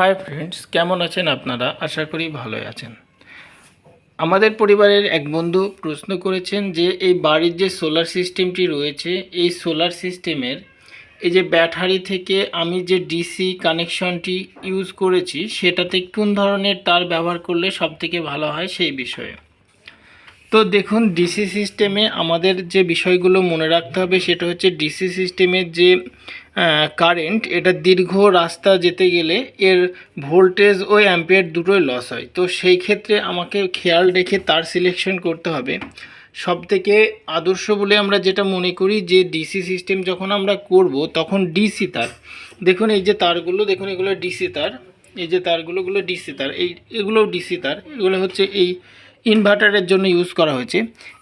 Hi friends কেমন আছেন আপনারা? আশা করি ভালোই আছেন। আমাদের পরিবারের এক বন্ধু প্রশ্ন করেছেন যে, এই বাড়ির যে সোলার সিস্টেমটি রয়েছে, এই সোলার সিস্টেমের এই যে ব্যাটারি থেকে আমি যে ডিসি কানেকশনটি ইউজ করেছি, সেটাতে কোন ধরনের তার ব্যবহার করলে সবথেকে ভালো হয় সেই বিষয়ে। তো দেখুন ডিসি সিস্টেমে আমাদের যে বিষয়গুলো মনে রাখতে হবে সেটা হচ্ছে ডিসি সিস্টেমের যে কারেন্ট এটা দীর্ঘ রাস্তা যেতে গেলে এর ভোল্টেজ ও অ্যাম্পিয়ার দুটোই লস হয়। তো সেই ক্ষেত্রে আমাকে খেয়াল রেখে তার সিলেকশন করতে হবে। সব থেকে আদর্শ বলে আমরা যেটা মনে করি যে ডিসি সিস্টেম যখন আমরা করব, তখন ডিসি তার। দেখুন, এই যে তারগুলো, দেখুন, এগুলো ডিসি তার। এই যে তারগুলো গুলো ডিসি তার। এই, এগুলোও ডিসি তার। এগুলো হচ্ছে এই ইনভার্টারের জন্য ইউজ করা হয়েছে।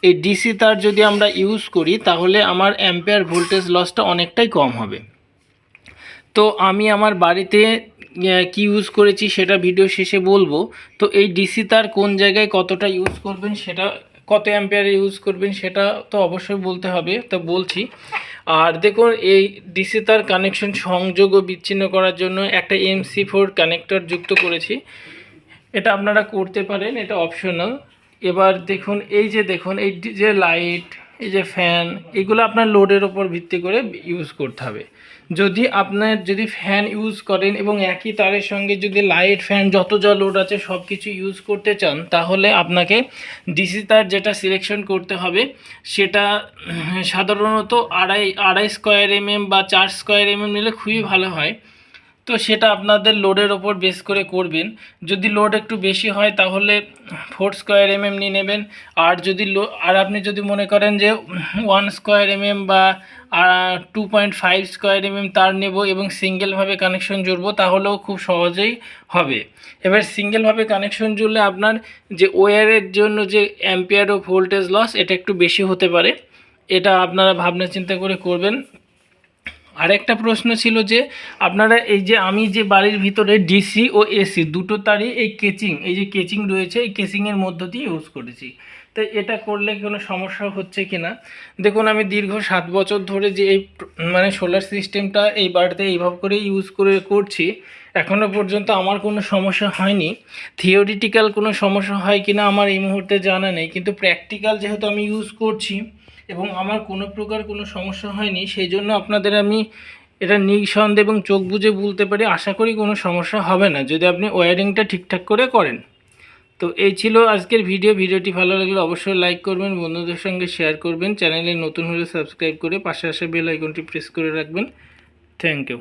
এই ডিসি তার যদি আমরা ইউজ করি, তাহলে আমার অ্যাম্পেয়ার ভোল্টেজ লসটা অনেকটাই কম হবে। তো আমি আমার বাড়িতে কি ইউজ করেছি সেটা ভিডিও শেষে বলব। তো এই ডিসি তার কোন জায়গায় কতটা ইউজ করবেন সেটা, কত অ্যাম্পিয়ারে ইউজ করবেন সেটা তো অবশ্যই বলতে হবে, তো বলছি। আর দেখুন, এই ডিসি তার কানেকশন সংযোগ ও বিচ্ছিন্ন করার জন্য একটা এমসি ফোর কানেক্টর যুক্ত করেছি। এটা আপনারা করতে পারেন, এটা অপশনাল এবার দেখুন, এই যে দেখুন, এই যে লাইট, এই যে ফ্যান, এগুলো আপনার লোডের ওপর ভিত্তি করে ইউজ করতে হবে। যদি আপনার, যদি ফ্যান ইউজ করেন এবং একই তারের সঙ্গে যদি লাইট, ফ্যান, যত যা লোড আছে সব কিছু ইউজ করতে চান, তাহলে আপনাকে ডিসি তার যেটা সিলেকশন করতে হবে, সেটা সাধারণত আড়াই আড়াই স্কোয়ার এমএম বা চার স্কোয়ার এমএম নিলে খুবই ভালো হয়। তো সেটা আপনাদের লোডের ওপর বেস করে করবেন। যদি লোড একটু বেশি হয়, তাহলে ফোর স্কোয়ার এমএম নিয়ে নেবেন। আর যদি লো আর আপনি যদি মনে করেন যে ওয়ান স্কোয়ার এমএম বা two point five square MM তার নেব এবং সিঙ্গেলভাবে কানেকশন জুড়বো, তাহলেও খুব সহজেই হবে। এবার সিঙ্গেলভাবে কানেকশন জুড়লে আপনার যে ওয়ারের জন্য যে অ্যাম্পিয়ার ও ভোল্টেজ লস এটা একটু বেশি হতে পারে। এটা আপনারা ভাবনা চিন্তা করে করবেন। আরেকটা প্রশ্ন ছিল যে আপনারা এই যে আমি যে বাড়ির ভিতরে ডিসি ও এসি দুটো তারই এই কেচিং এই যে কেচিং রয়েছে, এই কেচিংয়ের মধ্য দিয়ে ইউজ করেছি। তো এটা করলে কোনো সমস্যা হচ্ছে কি না দেখুন, আমি দীর্ঘ সাত বছর ধরে যে এই মানে সোলার সিস্টেমটা এই বাড়িতে এইভাবে করে ইউজ করে করছি এখনও পর্যন্ত আমার কোনো সমস্যা হয়নি। থিওরিটিক্যাল কোনো সমস্যা হয় কি না আমার এই মুহূর্তে জানা নেই, কিন্তু প্র্যাকটিক্যাল যেহেতু আমি ইউজ করছি এবং আমার কোনো প্রকার কোনো সমস্যা হয়নি, সেই জন্য আপনাদের আমি এটা নিঃসন্দেহ এবং চোখ বুঝে বলতে পারি, আশা করি কোনো সমস্যা হবে না, যদি আপনি ওয়ারিংটা ঠিকঠাক করে করেন। তো এই ছিল আজকের ভিডিও, ভিডিওটি ভালো লাগলে অবশ্যই লাইক করবেন, বন্ধুদের সঙ্গে শেয়ার করবেন, চ্যানেলে নতুন হলে সাবস্ক্রাইব করে পাশে আসা বেল আইকনটি প্রেস করে রাখবেন। Thank you.